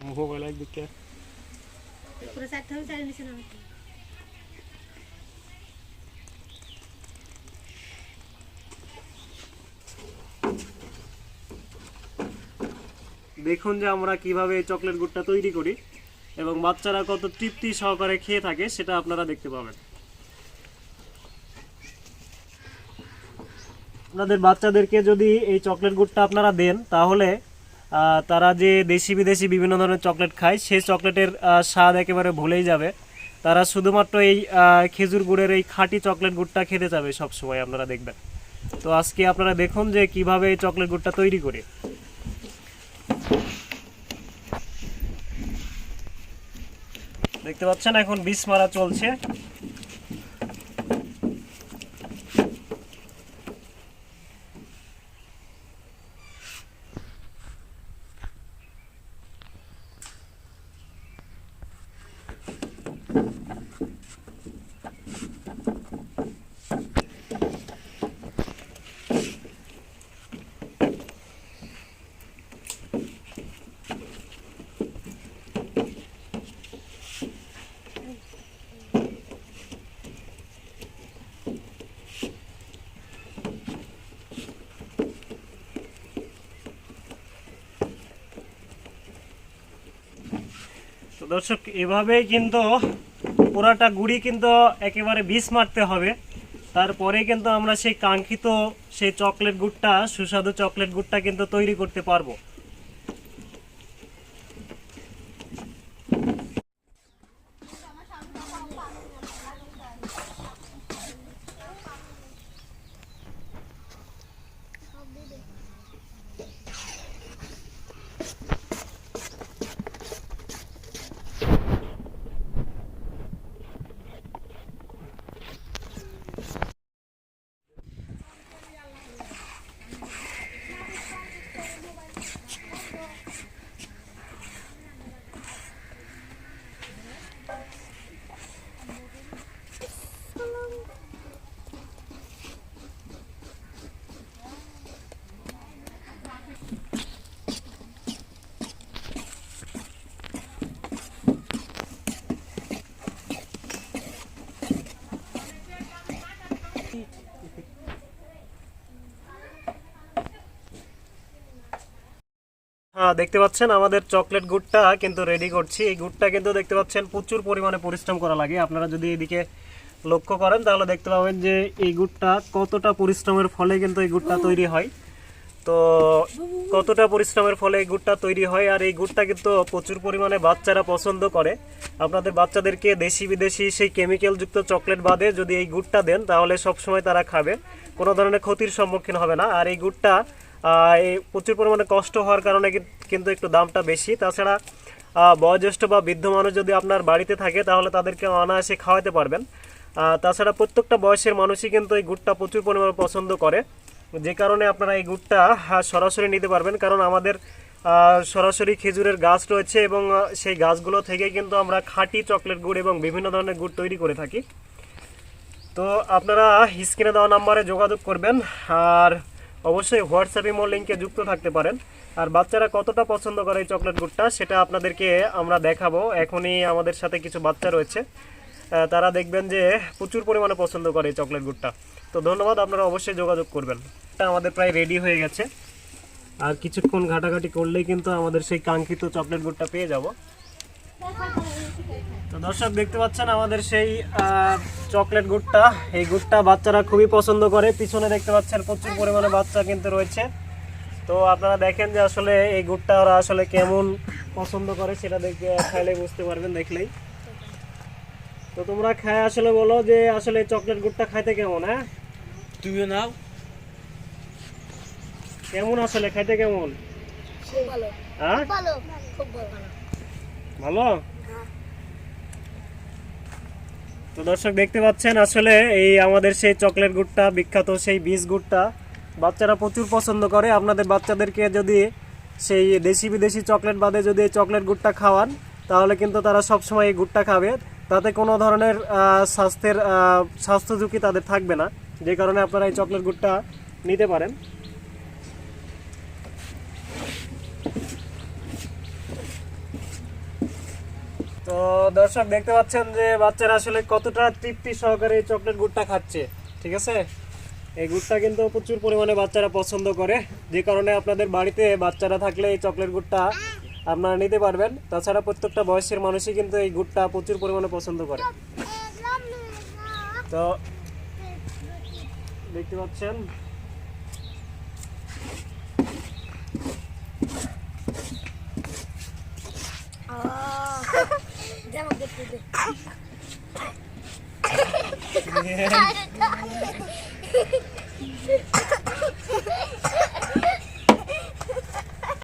একদিকে পুরো চারটে হবে চারি নিচে নামে দেখুন যে আমরা কীভাবে এই চকলেট গুড়টা তৈরি করি এবং বাচ্চারা কত তৃপ্তি সহকারে খেয়ে থাকে সেটা আপনারা দেখতে পাবেন। আপনাদের বাচ্চাদেরকে যদি এই চকলেট গুড়টা আপনারা দেন তাহলে তারা যে দেশি বিদেশি বিভিন্ন ধরনের চকলেট খায়, সেই চকলেটের স্বাদ একেবারে ভুলেই যাবে। তারা শুধুমাত্র এই খেজুর গুড়ের এই খাঁটি চকলেট গুড়টা খেতে যাবে সব সময় আপনারা দেখবেন। তো আজকে আপনারা দেখুন যে কীভাবে এই চকলেট গুড়টা তৈরি করি। দেখতে পাচ্ছেন এখন বিষ মারা চলছে। দর্শক, এভাবেই কিন্তু পুরাটা গুড়ি কিন্তু একেবারে বিষ মারতে হবে। তারপরে কিন্তু আমরা সেই কাঙ্ক্ষিত সেই চকলেট গুড়টা, সুস্বাদু চকলেট গুড়টা কিন্তু তৈরি করতে পারব। দেখতে পাচ্ছেন আমাদের চকলেট গুড়টা কিন্তু রেডি করছি। এই গুড়টা কিন্তু দেখতে পাচ্ছেন প্রচুর পরিমাণে পরিশ্রম করা লাগে। আপনারা যদি এদিকে লক্ষ্য করেন, তাহলে দেখতে পাবেন যে এই গুড়টা কতটা পরিশ্রমের ফলে কিন্তু এই গুড়টা তৈরি হয়। তো কতটা পরিশ্রমের ফলে এই গুড়টা তৈরি হয়, আর এই গুড়টা কিন্তু প্রচুর পরিমাণে বাচ্চারা পছন্দ করে। আপনাদের বাচ্চাদেরকে দেশি বিদেশি সেই কেমিক্যালযুক্ত চকলেট বাদে যদি এই গুড়টা দেন, তাহলে সব সময় তারা খাবে। কোনো ধরনের ক্ষতির সম্মুখীন হবে না। আর এই গুড়টা প্রচুর পরিমাণে কষ্ট হওয়ার কারণে কিন্তু একটু দামটা বেশি। তাছাড়া বয়োজ্যেষ্ঠ বা বৃদ্ধ মানুষ যদি আপনার বাড়িতে থাকে, তাহলে তাদেরকে অনায়াসে খাওয়াতে পারবেন। তাছাড়া প্রত্যেকটা বয়সের মানুষই কিন্তু এই গুড়টা প্রচুর পরিমাণে পছন্দ করে। যে কারণে আপনারা এই গুড়টা সরাসরি নিতে পারবেন। কারণ আমাদের সরাসরি খেজুরের গাছ রয়েছে এবং সেই গাছগুলো থেকে কিন্তু আমরা খাঁটি চকলেট গুড় এবং বিভিন্ন ধরনের গুড় তৈরি করে থাকি। তো আপনারা স্ক্রিনে দেওয়া নাম্বারে যোগাযোগ করবেন। আর অবশ্যই হোয়াটসঅ্যাপ ইমো লিঙ্কে যুক্ত থাকতে পারেন। আর বাচ্চারা কতটা পছন্দ করে এই চকলেট গুড়টা, সেটা আপনাদেরকে আমরা দেখাবো। এখনই আমাদের সাথে কিছু বাচ্চা রয়েছে। তারা দেখবেন যে প্রচুর পরিমাণে পছন্দ করে এই চকলেট গুড়টা। তো ধন্যবাদ, আপনারা অবশ্যই যোগাযোগ করবেন। এটা আমাদের প্রায় রেডি হয়ে গেছে। আর কিছুক্ষণ ঘাটাঘাটি করলেই কিন্তু আমাদের সেই কাঙ্ক্ষিত চকলেট গুড়টা পেয়ে যাব। দর্শক দেখতে পাচ্ছেন আমাদের সেই চকলেট গুড়টা। এই গুড়টা বাচ্চারা খুবই পছন্দ করে। পিছনে দেখতে পাচ্ছেন প্রচুর পরিমাণে বাচ্চা কিন্তু রয়েছে। তো আপনারা দেখেন যে আসলে এই গুড়টা ওরা আসলে কেমন পছন্দ করে সেটা দেখে খাইলে বুঝতে পারবেন দেখলেই। তো তোমরা খায় আসলে বলো যে আসলে চকলেট গুড়টা খাইতে কেমন হ্যাঁ? তুমিও নাও। কেমন আসলে খাইতে কেমন? খুব ভালো। হ্যাঁ? ভালো। খুব ভালো। ভালো? তো দর্শক, দেখতে পাচ্ছেন, আসলে এই আমাদের সেই চকলেট গুড়টা, বিখ্যাত সেই বীজ গুড়টা বাচ্চারা প্রচুর পছন্দ করে। আপনাদের বাচ্চাদেরকে যদি সেই দেশি বিদেশি চকলেট বাদে যদি এই চকলেট গুড়টা খাওয়ান, তাহলে কিন্তু তারা সবসময় এই গুড়টা খাবে। তাতে কোনো ধরনের স্বাস্থ্যের স্বাস্থ্য ঝুঁকি তাদের থাকবে না। যে কারণে আপনারা এই চকলেট গুড়টা নিতে পারেন। তো দর্শক, দেখতে পাচ্ছেন যে বাচ্চারা আসলে কতটা তৃপ্তি সহকারে এই চকলেট গুড়টা খাচ্ছে, ঠিক আছে? এই গুড়টা কিন্তু প্রচুর পরিমাণে বাচ্চারা পছন্দ করে, যে কারণে আপনাদের বাড়িতে বাচ্চারা থাকলে এই চকলেট গুড়টা আপনারা নিতে পারবেন। তাছাড়া প্রত্যেকটা বয়সের মানুষই কিন্তু এই গুড়টা প্রচুর পরিমাণে পছন্দ করে। তো, দেখতে পাচ্ছেন Yes.